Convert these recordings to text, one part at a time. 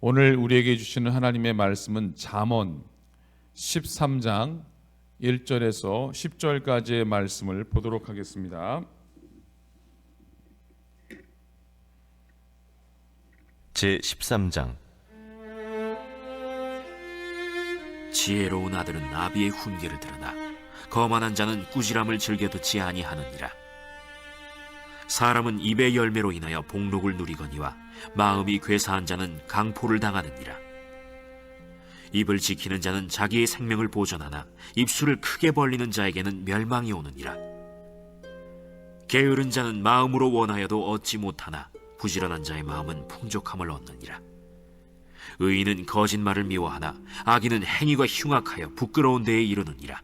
오늘 우리에게 주시는 하나님의 말씀은 잠언 13장 1절에서 10절까지의 말씀을 보도록 하겠습니다. 제 13장 지혜로운 아들은 나비의 훈계를 들으나 거만한 자는 꾸지람을 즐겨 듣지 아니하느니라 사람은 입의 열매로 인하여 복록을 누리거니와 마음이 괴사한 자는 강포를 당하느니라. 입을 지키는 자는 자기의 생명을 보존하나 입술을 크게 벌리는 자에게는 멸망이 오느니라. 게으른 자는 마음으로 원하여도 얻지 못하나 부지런한 자의 마음은 풍족함을 얻느니라. 의인은 거짓말을 미워하나 악인은 행위가 흉악하여 부끄러운 데에 이르느니라.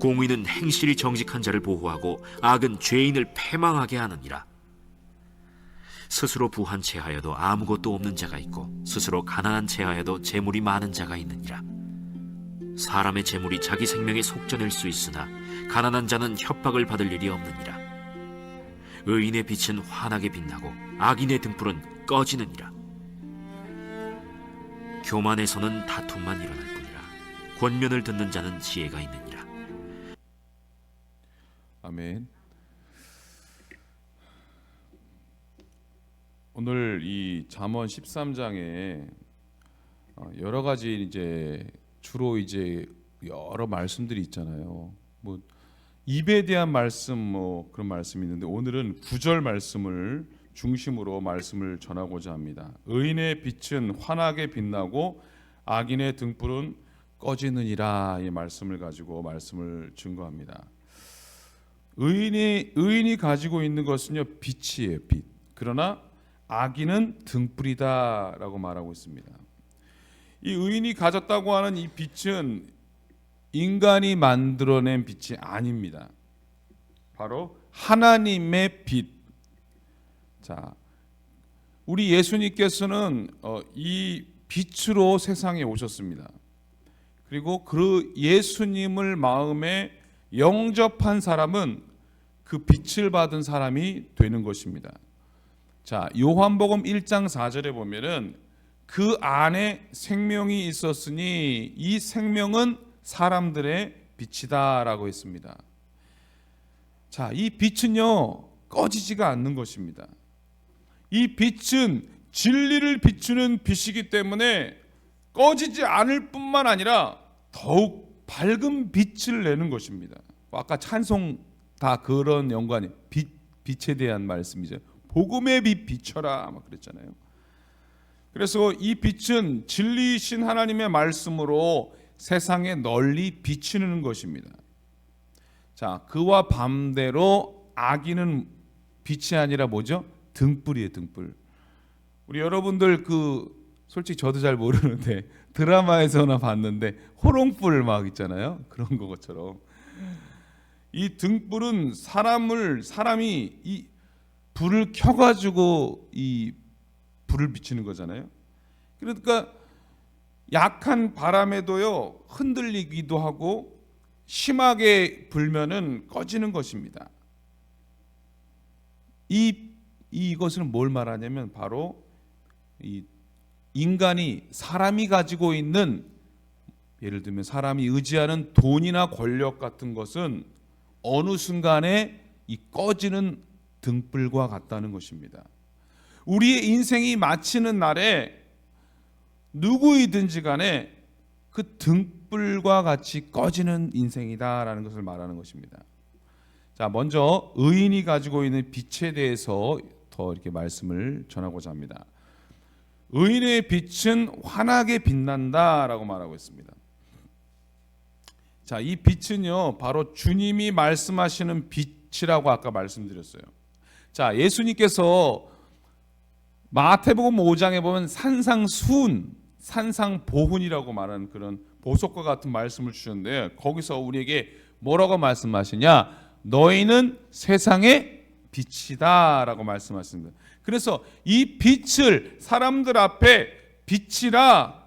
공의는 행실이 정직한 자를 보호하고 악은 죄인을 패망하게 하느니라. 스스로 부한 채하여도 아무것도 없는 자가 있고 스스로 가난한 채하여도 재물이 많은 자가 있느니라. 사람의 재물이 자기 생명에 속전일 수 있으나 가난한 자는 협박을 받을 일이 없느니라. 의인의 빛은 환하게 빛나고 악인의 등불은 꺼지느니라. 교만에서는 다툼만 일어날 뿐이라 권면을 듣는 자는 지혜가 있느니라 아멘. 오늘 이 잠언 13장에 어, 여러 가지 이제 주로 이제 여러 말씀들이 있잖아요. 뭐 입에 대한 말씀 뭐 그런 말씀이 있는데 오늘은 구절 말씀을 중심으로 말씀을 전하고자 합니다. 의인의 빛은 환하게 빛나고 악인의 등불은 꺼지느니라 이 말씀을 가지고 말씀을 증거합니다. 의인이 의인이 가지고 있는 것은요 빛이에요 빛. 그러나 악인은 등불이다라고 말하고 있습니다. 이 의인이 가졌다고 하는 이 빛은 인간이 만들어낸 빛이 아닙니다. 바로 하나님의 빛. 자, 우리 예수님께서는 어, 이 빛으로 세상에 오셨습니다. 그리고 그 예수님을 마음에 영접한 사람은 그 빛을 받은 사람이 되는 것입니다. 자, 요한복음 1장 4절에 보면은 그 안에 생명이 있었으니 이 생명은 사람들의 빛이다라고 했습니다. 자, 이 빛은요 꺼지지가 않는 것입니다. 이 빛은 진리를 비추는 빛이기 때문에 꺼지지 않을 뿐만 아니라 더욱 밝은 빛을 내는 것입니다. 아까 찬송 다 그런 연관이 빛 빛에 대한 말씀이죠. 복음의 빛 비춰라 막 그랬잖아요. 그래서 이 빛은 진리이신 하나님의 말씀으로 세상에 널리 비치는 것입니다. 자, 그와 반대로 악인은 빛이 아니라 뭐죠? 등불이에요, 등불. 우리 여러분들 그 솔직히 저도 잘 모르는데 드라마에서나 봤는데 호롱불 막 있잖아요. 그런 것처럼 이 등불은 사람을 사람이 이 불을 켜가지고 이 불을 비치는 거잖아요. 그러니까 약한 바람에도요 흔들리기도 하고 심하게 불면은 꺼지는 것입니다. 이 이것은 뭘 말하냐면 바로 이 인간이 사람이 가지고 있는 예를 들면 사람이 의지하는 돈이나 권력 같은 것은 어느 순간에 이 꺼지는 등불과 같다는 것입니다. 우리의 인생이 마치는 날에 누구이든지 간에 그 등불과 같이 꺼지는 인생이다라는 것을 말하는 것입니다. 자, 먼저 의인이 가지고 있는 빛에 대해서 더 이렇게 말씀을 전하고자 합니다. 의인의 빛은 환하게 빛난다라고 말하고 있습니다. 자, 이 빛은요, 바로 주님이 말씀하시는 빛이라고 아까 말씀드렸어요. 자, 예수님께서 마태복음 5장에 보면 산상수훈, 산상보훈이라고 말하는 그런 보석과 같은 말씀을 주셨는데 거기서 우리에게 뭐라고 말씀하시냐? 너희는 세상의 빛이다라고 말씀하십니다. 그래서 이 빛을 사람들 앞에 빛이라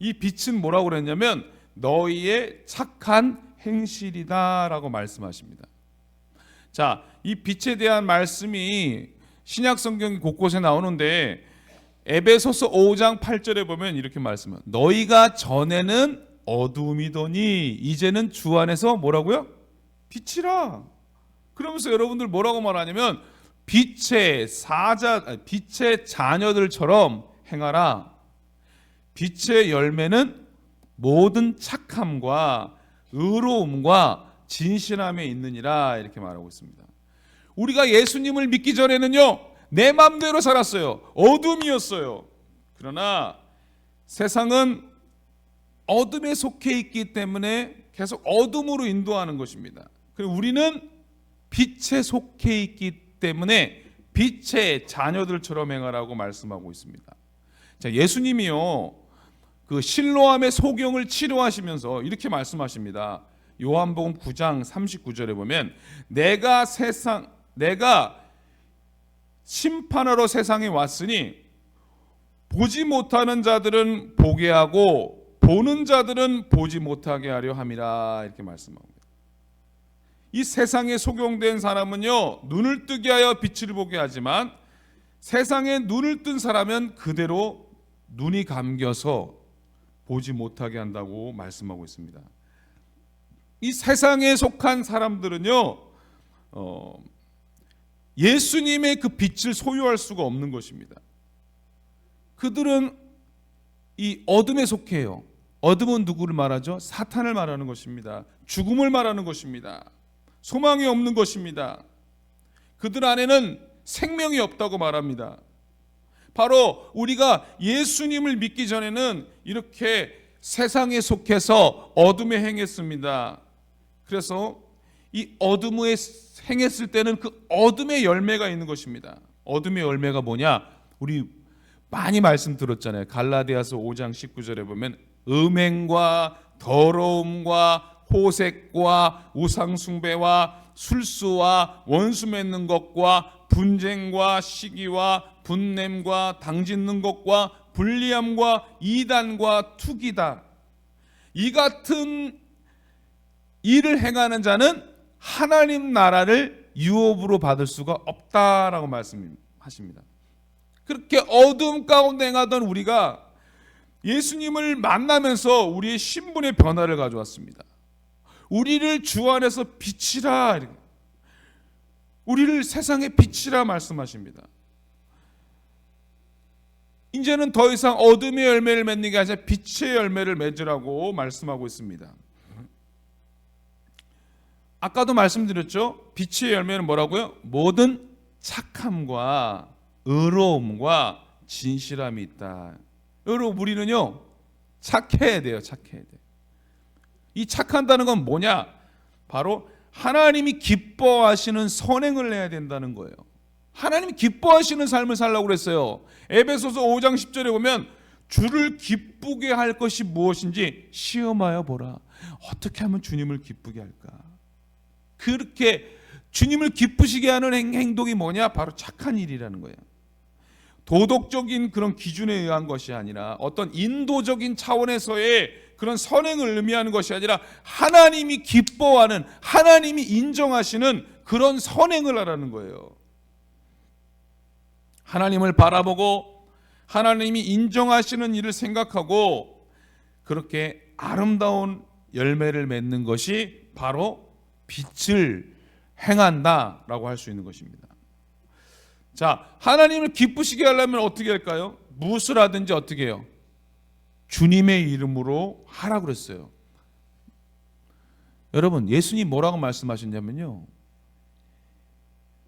이 빛은 뭐라고 그랬냐면 너희의 착한 행실이다라고 말씀하십니다. 자, 이 빛에 대한 말씀이 신약 성경 곳곳에 나오는데 에베소서 5장 8절에 보면 이렇게 말씀해요. 너희가 전에는 어둠이더니 이제는 주 안에서 뭐라고요? 빛이라. 그러면서 여러분들 뭐라고 말하냐면 빛의 사자 빛의 자녀들처럼 행하라. 빛의 열매는 모든 착함과 의로움과 진실함에 있느니라 이렇게 말하고 있습니다. 우리가 예수님을 믿기 전에는요 내 마음대로 살았어요. 어둠이었어요. 그러나 세상은 어둠에 속해 있기 때문에 계속 어둠으로 인도하는 것입니다. 그리고 우리는 빛에 속해 있기 때문에 빛의 자녀들처럼 행하라고 말씀하고 있습니다. 자, 예수님이요. 그 실로암의 소경을 치료하시면서 이렇게 말씀하십니다. 요한복음 9장 39절에 보면 내가 세상 내가 심판하러 세상에 왔으니 보지 못하는 자들은 보게 하고 보는 자들은 보지 못하게 하려 함이라 이렇게 말씀합니다. 이 세상에 속용된 사람은요 눈을 뜨게 하여 빛을 보게 하지만 세상에 눈을 뜬 사람은 그대로 눈이 감겨서 보지 못하게 한다고 말씀하고 있습니다. 이 세상에 속한 사람들은요 어, 예수님의 그 빛을 소유할 수가 없는 것입니다. 그들은 이 어둠에 속해요. 어둠은 누구를 말하죠? 사탄을 말하는 것입니다. 죽음을 말하는 것입니다. 소망이 없는 것입니다. 그들 안에는 생명이 없다고 말합니다. 바로 우리가 예수님을 믿기 전에는 이렇게 세상에 속해서 어둠에 행했습니다. 그래서 이 어둠에 행했을 때는 그 어둠의 열매가 있는 것입니다. 어둠의 열매가 뭐냐? 우리 많이 말씀 들었잖아요. 갈라디아서 5장 19절에 보면 음행과 더러움과 호색과 우상 숭배와 술수와 원수 맺는 것과 분쟁과 시기와 분냄과 당짓는 것과 불리함과 이단과 투기다. 이 같은 일을 행하는 자는 하나님 나라를 유업으로 받을 수가 없다라고 말씀하십니다. 그렇게 어둠 가운데 행하던 우리가 예수님을 만나면서 우리의 신분의 변화를 가져왔습니다. 우리를 주 안에서 빛이라 우리를 세상의 빛이라 말씀하십니다. 이제는 더 이상 어둠의 열매를 맺는 게 아니라 빛의 열매를 맺으라고 말씀하고 있습니다. 아까도 말씀드렸죠. 빛의 열매는 뭐라고요? 모든 착함과 의로움과 진실함이 있다. 여러분 우리는요 착해야 돼요. 착해야 돼. 이 착한다는 건 뭐냐? 바로 하나님이 기뻐하시는 선행을 해야 된다는 거예요. 하나님이 기뻐하시는 삶을 살라고 그랬어요. 에베소서 5장 10절에 보면 주를 기쁘게 할 것이 무엇인지 시험하여 보라. 어떻게 하면 주님을 기쁘게 할까? 그렇게 주님을 기쁘시게 하는 행- 행동이 뭐냐? 바로 착한 일이라는 거예요. 도덕적인 그런 기준에 의한 것이 아니라 어떤 인도적인 차원에서의 그런 선행을 의미하는 것이 아니라 하나님이 기뻐하는 하나님이 인정하시는 그런 선행을 하라는 거예요. 하나님을 바라보고 하나님이 인정하시는 일을 생각하고 그렇게 아름다운 열매를 맺는 것이 바로 빛을 행한다라고 할 수 있는 것입니다. 자, 하나님을 기쁘시게 하려면 어떻게 할까요? 무엇을 하든지 어떻게 해요? 주님의 이름으로 하라 그랬어요. 여러분, 예수님 뭐라고 말씀하셨냐면요.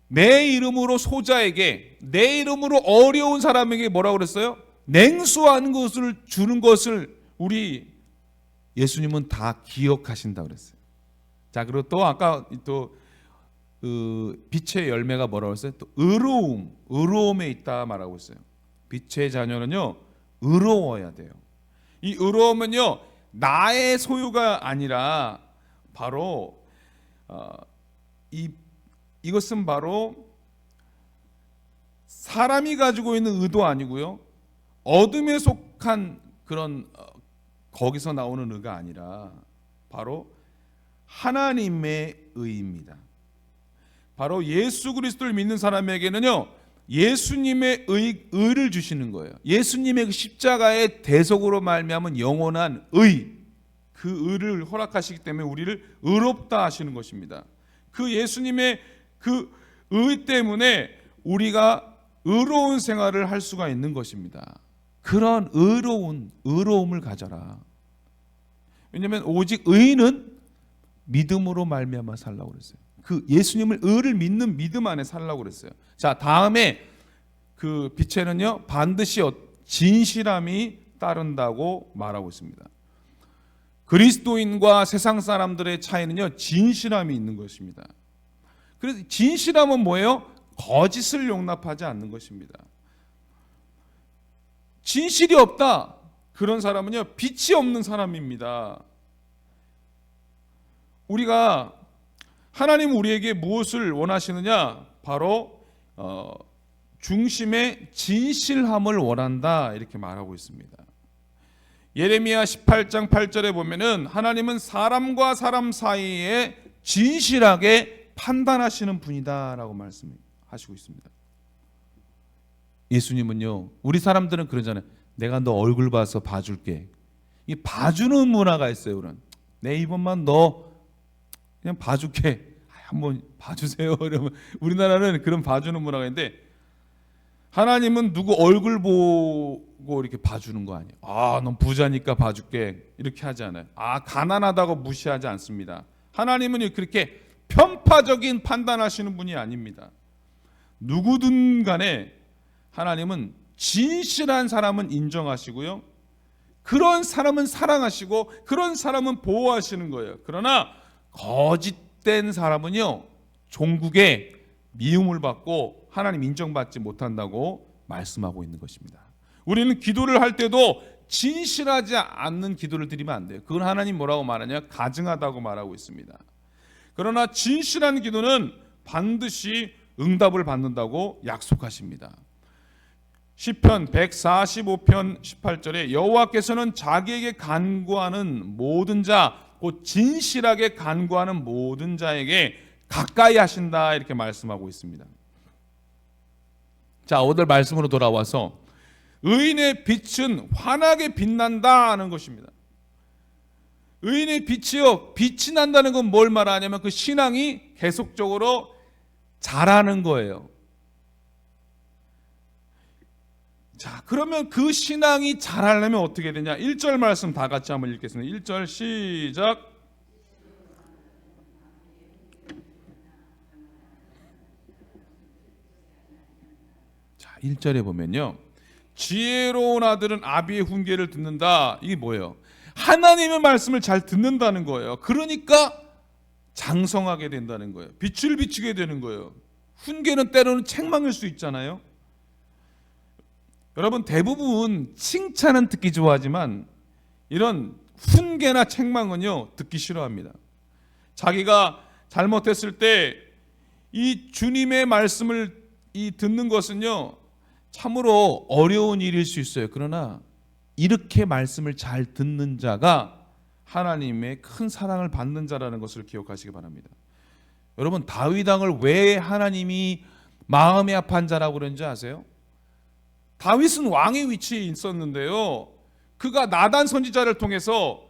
내 이름으로 소자에게 내 이름으로 어려운 사람에게 뭐라고 그랬어요? 냉수한 것을 주는 것을 우리 예수님은 다 기억하신다 그랬어요. 자, 그리고 또 아까 또 그 빛의 열매가 뭐라고 했어요? 또 의로움, 의로움에 있다 말하고 있어요. 빛의 자녀는요 의로워야 돼요. 이 의로움은요 나의 소유가 아니라 바로 어, 이 이것은 바로 사람이 가지고 있는 의도 아니고요 어둠에 속한 그런 어, 거기서 나오는 의가 아니라 바로 하나님의 의입니다. 바로 예수 그리스도를 믿는 사람에게는요 예수님의 의, 의를 주시는 거예요. 예수님의 그 십자가의 대속으로 말미암은 영원한 의, 그 의를 허락하시기 때문에 우리를 의롭다 하시는 것입니다. 그 예수님의 그 의 때문에 우리가 의로운 생활을 할 수가 있는 것입니다. 그런 의로운 의로움을 가져라. 왜냐하면 오직 의인은 믿음으로 말미암아 살라고 그랬어요. 그 예수님을 의를 믿는 믿음 안에 살라고 그랬어요. 자, 다음에 그 빛에는요 반드시 어- 진실함이 따른다고 말하고 있습니다. 그리스도인과 세상 사람들의 차이는요 진실함이 있는 것입니다. 그래서 진실함은 뭐예요? 거짓을 용납하지 않는 것입니다. 진실이 없다. 그런 사람은요 빛이 없는 사람입니다. 우리가 하나님 우리에게 무엇을 원하시느냐? 바로 어, 중심의 진실함을 원한다 이렇게 말하고 있습니다. 예레미야 18장 8절에 보면은 하나님은 사람과 사람 사이에 진실하게 판단하시는 분이다라고 말씀하시고 있습니다. 예수님은요. 우리 사람들은 그러잖아요. 내가 너 얼굴 봐서 봐줄게. 이 봐주는 문화가 있어요. 그런 내 이번만 너 그냥 봐줄게. 한번 봐주세요. 이러면 우리나라는 그런 봐주는 문화가 있는데 하나님은 누구 얼굴 보고 이렇게 봐주는 거 아니에요. 아, 넌 부자니까 봐줄게. 이렇게 하지 않아요. 아, 가난하다고 무시하지 않습니다. 하나님은 그렇게 편파적인 판단하시는 분이 아닙니다. 누구든 간에 하나님은 진실한 사람은 인정하시고요. 그런 사람은 사랑하시고 그런 사람은 보호하시는 거예요. 그러나 거짓된 사람은요. 종국에 미움을 받고 하나님 인정받지 못한다고 말씀하고 있는 것입니다. 우리는 기도를 할 때도 진실하지 않는 기도를 드리면 안 돼요. 그건 하나님 뭐라고 말하냐? 가증하다고 말하고 있습니다. 그러나 진실한 기도는 반드시 응답을 받는다고 약속하십니다. 시편 145편 18절에 여호와께서는 자기에게 간구하는 모든 자, 곧 진실하게 간구하는 모든 자에게 가까이 하신다 이렇게 말씀하고 있습니다. 자, 오늘 말씀으로 돌아와서 의인의 빛은 환하게 빛난다 하는 것입니다. 의인의 빛이요, 빛이 난다는 건 뭘 말하냐면 그 신앙이 계속적으로 자라는 거예요. 자, 그러면 그 신앙이 자라려면 어떻게 되냐? 1절 말씀 다 같이 한번 읽겠습니다. 1절 시작. 자, 1절에 보면요. 지혜로운 아들은 아비의 훈계를 듣는다. 이게 뭐예요? 하나님의 말씀을 잘 듣는다는 거예요. 그러니까 장성하게 된다는 거예요. 빛을 비추게 되는 거예요. 훈계는 때로는 책망일 수 있잖아요. 여러분 대부분 칭찬은 듣기 좋아하지만 이런 훈계나 책망은요 듣기 싫어합니다. 자기가 잘못했을 때 이 주님의 말씀을 이 듣는 것은요 참으로 어려운 일일 수 있어요. 그러나 이렇게 말씀을 잘 듣는 자가 하나님의 큰 사랑을 받는 자라는 것을 기억하시기 바랍니다. 여러분 다윗 왕을 왜 하나님이 마음이 아파한 자라고 그런지 아세요? 다윗은 왕의 위치에 있었는데요. 그가 나단 선지자를 통해서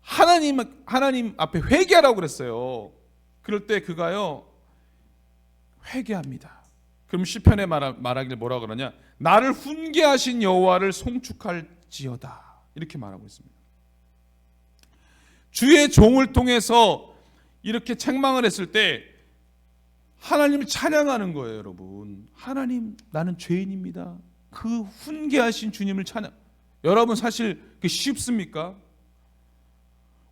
하나님 하나님 앞에 회개하라고 그랬어요. 그럴 때 그가요 회개합니다. 그럼 시편에 말하, 말하길 뭐라 그러냐? 나를 훈계하신 여호와를 송축할지어다 이렇게 말하고 있습니다. 주의 종을 통해서 이렇게 책망을 했을 때 하나님을 찬양하는 거예요, 여러분. 하나님, 나는 죄인입니다. 그 훈계하신 주님을 찬양. 여러분 사실 그 쉽습니까?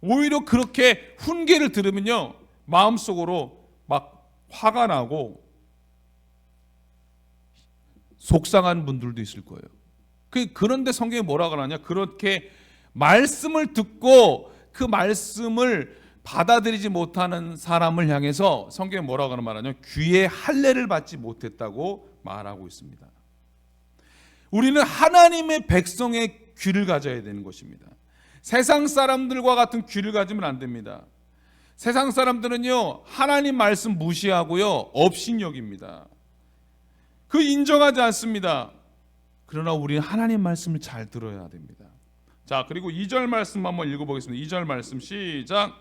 오히려 그렇게 훈계를 들으면요 마음속으로 막 화가 나고 속상한 분들도 있을 거예요. 그 그런데 성경이 뭐라 그러냐? 그렇게 말씀을 듣고 그 말씀을 받아들이지 못하는 사람을 향해서 성경이 뭐라고 말하냐? 귀에 할례를 받지 못했다고 말하고 있습니다. 우리는 하나님의 백성의 귀를 가져야 되는 것입니다. 세상 사람들과 같은 귀를 가지면 안 됩니다. 세상 사람들은요, 하나님 말씀 무시하고요, 업신여깁니다. 그 인정하지 않습니다. 그러나 우리는 하나님 말씀을 잘 들어야 됩니다. 자, 그리고 2절 말씀 한번 읽어 보겠습니다. 2절 말씀 시작.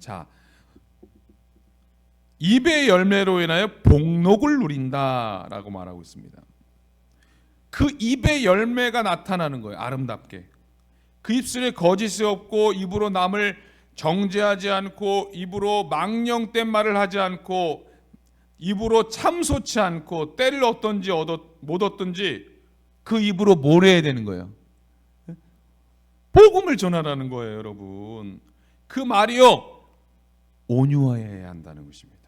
자, 입의 열매로 인하여 복록을 누린다라고 말하고 있습니다. 그 입의 열매가 나타나는 거예요. 아름답게. 그 입술에 거짓이 없고 입으로 남을 정죄하지 않고 입으로 망령된 말을 하지 않고 입으로 참소치 않고 때를 얻든지 얻었, 못 얻든지 그 입으로 뭘 해야 되는 거예요? 복음을 전하라는 거예요, 여러분. 그 말이요 온유해야 한다는 것입니다.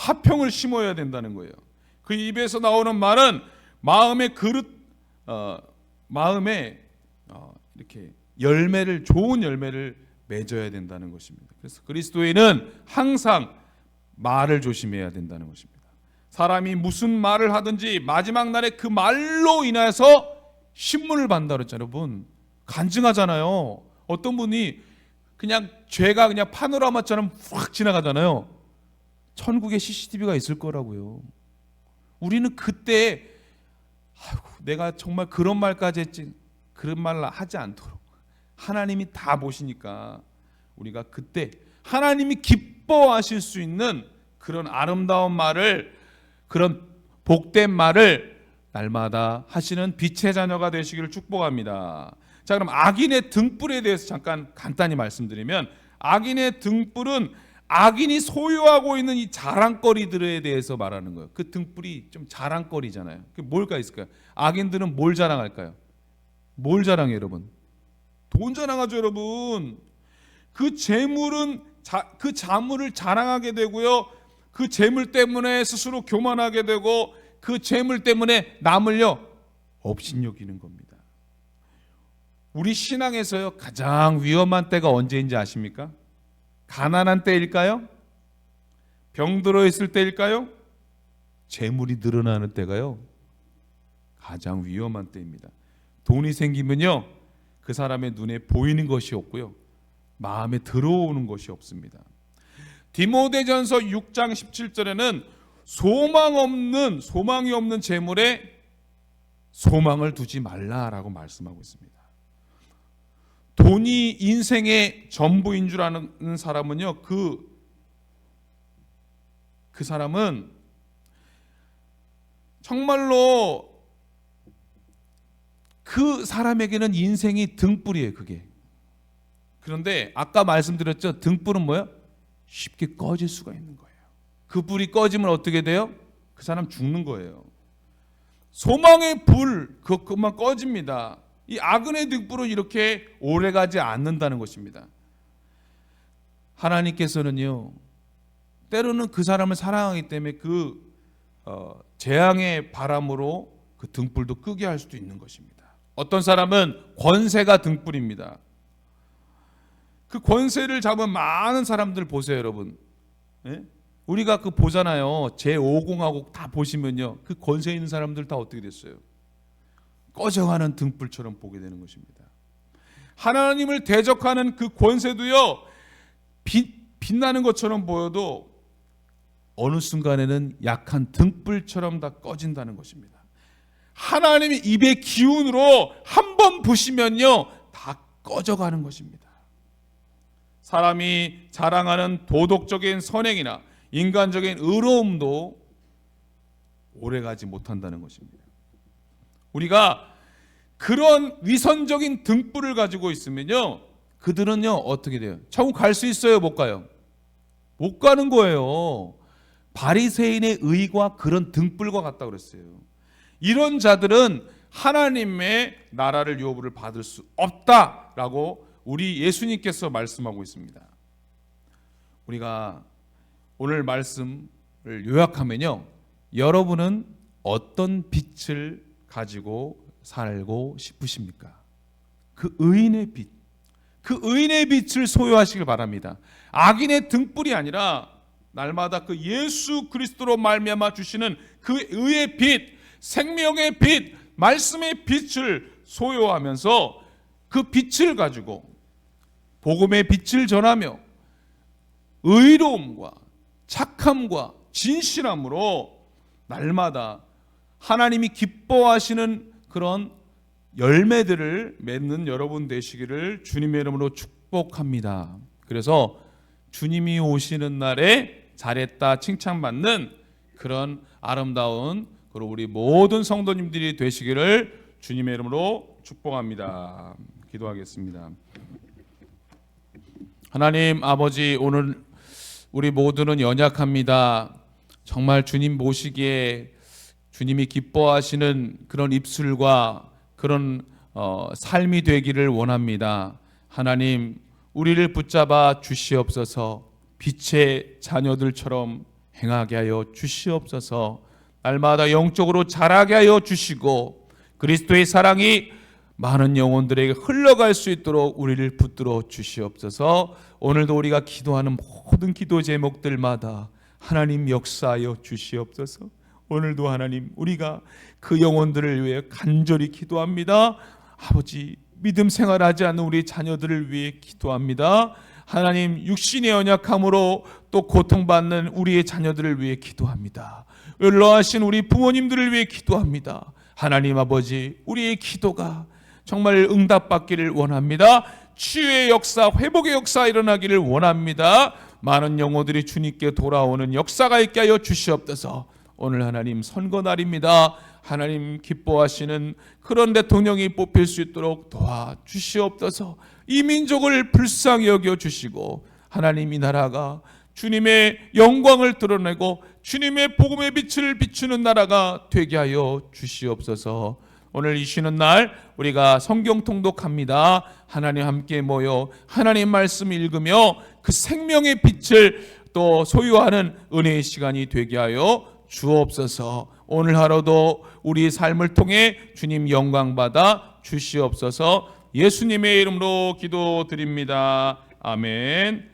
화평을 심어야 된다는 거예요. 그 입에서 나오는 말은 마음의 그릇, 어, 마음에 어, 이렇게 열매를 좋은 열매를 맺어야 된다는 것입니다. 그래서 그리스도인은 항상 말을 조심해야 된다는 것입니다. 사람이 무슨 말을 하든지 마지막 날에 그 말로 인해서 신문을 받는다 그랬잖아요, 여러분. 간증하잖아요. 어떤 분이 그냥 죄가 그냥 파노라마처럼 확 지나가잖아요. 천국에 CCTV가 있을 거라고요. 우리는 그때 아이고, 내가 정말 그런 말까지 했지 그런 말 하지 않도록 하나님이 다 보시니까 우리가 그때 하나님이 기뻐하실 수 있는 그런 아름다운 말을 그런 복된 말을 날마다 하시는 빛의 자녀가 되시기를 축복합니다. 자, 그럼 악인의 등불에 대해서 잠깐 간단히 말씀드리면 악인의 등불은 악인이 소유하고 있는 이 자랑거리들에 대해서 말하는 거예요. 그 등불이 좀 자랑거리잖아요. 그 뭘까 있을까요? 악인들은 뭘 자랑할까요? 뭘 자랑해요, 여러분? 돈 자랑하죠, 여러분. 그 재물은 자, 그 자물을 자랑하게 되고요. 그 재물 때문에 스스로 교만하게 되고 그 재물 때문에 남을요 업신여기는 겁니다. 우리 신앙에서요 가장 위험한 때가 언제인지 아십니까? 가난한 때일까요? 병들어 있을 때일까요? 재물이 늘어나는 때가요 가장 위험한 때입니다. 돈이 생기면요 그 사람의 눈에 보이는 것이 없고요 마음에 들어오는 것이 없습니다. 디모데전서 6장 17절에는 소망 없는 소망이 없는 재물에 소망을 두지 말라라고 말씀하고 있습니다. 돈이 인생의 전부인 줄 아는 사람은요, 그, 그 사람은 정말로 그 사람에게는 인생이 등불이에요, 그게. 그런데 아까 말씀드렸죠, 등불은 뭐야? 쉽게 꺼질 수가 있는 거예요. 그 불이 꺼지면 어떻게 돼요? 그 사람 죽는 거예요. 소망의 불, 그것만 꺼집니다. 이 악은의 등불은 이렇게 오래 가지 않는다는 것입니다. 하나님께서는요, 때로는 그 사람을 사랑하기 때문에 그 어, 재앙의 바람으로 그 등불도 끄게 할 수도 있는 것입니다. 어떤 사람은 권세가 등불입니다. 그 권세를 잡은 많은 사람들 보세요, 여러분. 예? 우리가 그 보잖아요. 제5공화국 다 보시면요. 그 권세 있는 사람들 다 어떻게 됐어요? 꺼져가는 등불처럼 보게 되는 것입니다. 하나님을 대적하는 그 권세도요. 빛, 빛나는 것처럼 보여도 어느 순간에는 약한 등불처럼 다 꺼진다는 것입니다. 하나님의 입의 기운으로 한 번 부시면요. 다 꺼져가는 것입니다. 사람이 자랑하는 도덕적인 선행이나 인간적인 의로움도 오래가지 못한다는 것입니다. 우리가 그런 위선적인 등불을 가지고 있으면요, 그들은요 어떻게 돼요? 천국 갈 수 있어요, 못 가요? 못 가는 거예요. 바리새인의 의가 그런 등불과 같다 그랬어요. 이런 자들은 하나님의 나라를 유업을 받을 수 없다라고 우리 예수님께서 말씀하고 있습니다. 우리가 오늘 말씀을 요약하면요. 여러분은 어떤 빛을 가지고 살고 싶으십니까? 그 의인의 빛. 그 의인의 빛을 소유하시길 바랍니다. 악인의 등불이 아니라 날마다 그 예수 그리스도로 말미암아 주시는 그 의의 빛, 생명의 빛, 말씀의 빛을 소유하면서 그 빛을 가지고 복음의 빛을 전하며 의로움과 착함과 진실함으로 날마다 하나님이 기뻐하시는 그런 열매들을 맺는 여러분 되시기를 주님의 이름으로 축복합니다. 그래서 주님이 오시는 날에 잘했다 칭찬받는 그런 아름다운 그리고 우리 모든 성도님들이 되시기를 주님의 이름으로 축복합니다. 기도하겠습니다. 하나님 아버지 오늘 우리 모두는 연약합니다. 정말 주님 모시기에 주님이 기뻐하시는 그런 입술과 그런 어, 삶이 되기를 원합니다. 하나님 우리를 붙잡아 주시옵소서 빛의 자녀들처럼 행하게 하여 주시옵소서 날마다 영적으로 자라게 하여 주시고 그리스도의 사랑이 많은 영혼들에게 흘러갈 수 있도록 우리를 붙들어 주시옵소서. 오늘도 우리가 기도하는 모든 기도 제목들마다 하나님 역사하여 주시옵소서. 오늘도 하나님 우리가 그 영혼들을 위해 간절히 기도합니다. 아버지 믿음 생활하지 않는 우리 자녀들을 위해 기도합니다. 하나님 육신의 연약함으로 또 고통받는 우리의 자녀들을 위해 기도합니다. 연로하신 우리 부모님들을 위해 기도합니다. 하나님 아버지 우리의 기도가 정말 응답받기를 원합니다. 치유의 역사, 회복의 역사 일어나기를 원합니다. 많은 영혼들이 주님께 돌아오는 역사가 있게 하여 주시옵소서. 오늘 하나님 선거 날입니다. 하나님 기뻐하시는 그런 대통령이 뽑힐 수 있도록 도와 주시옵소서. 이 민족을 불쌍히 여겨 주시고 하나님 이 나라가 주님의 영광을 드러내고 주님의 복음의 빛을 비추는 나라가 되게 하여 주시옵소서. 오늘 이 쉬는 날 우리가 성경 통독합니다. 하나님 함께 모여 하나님 말씀 읽으며 그 생명의 빛을 또 소유하는 은혜의 시간이 되게 하여 주옵소서. 오늘 하루도 우리 삶을 통해 주님 영광 받아 주시옵소서. 예수님의 이름으로 기도드립니다. 아멘.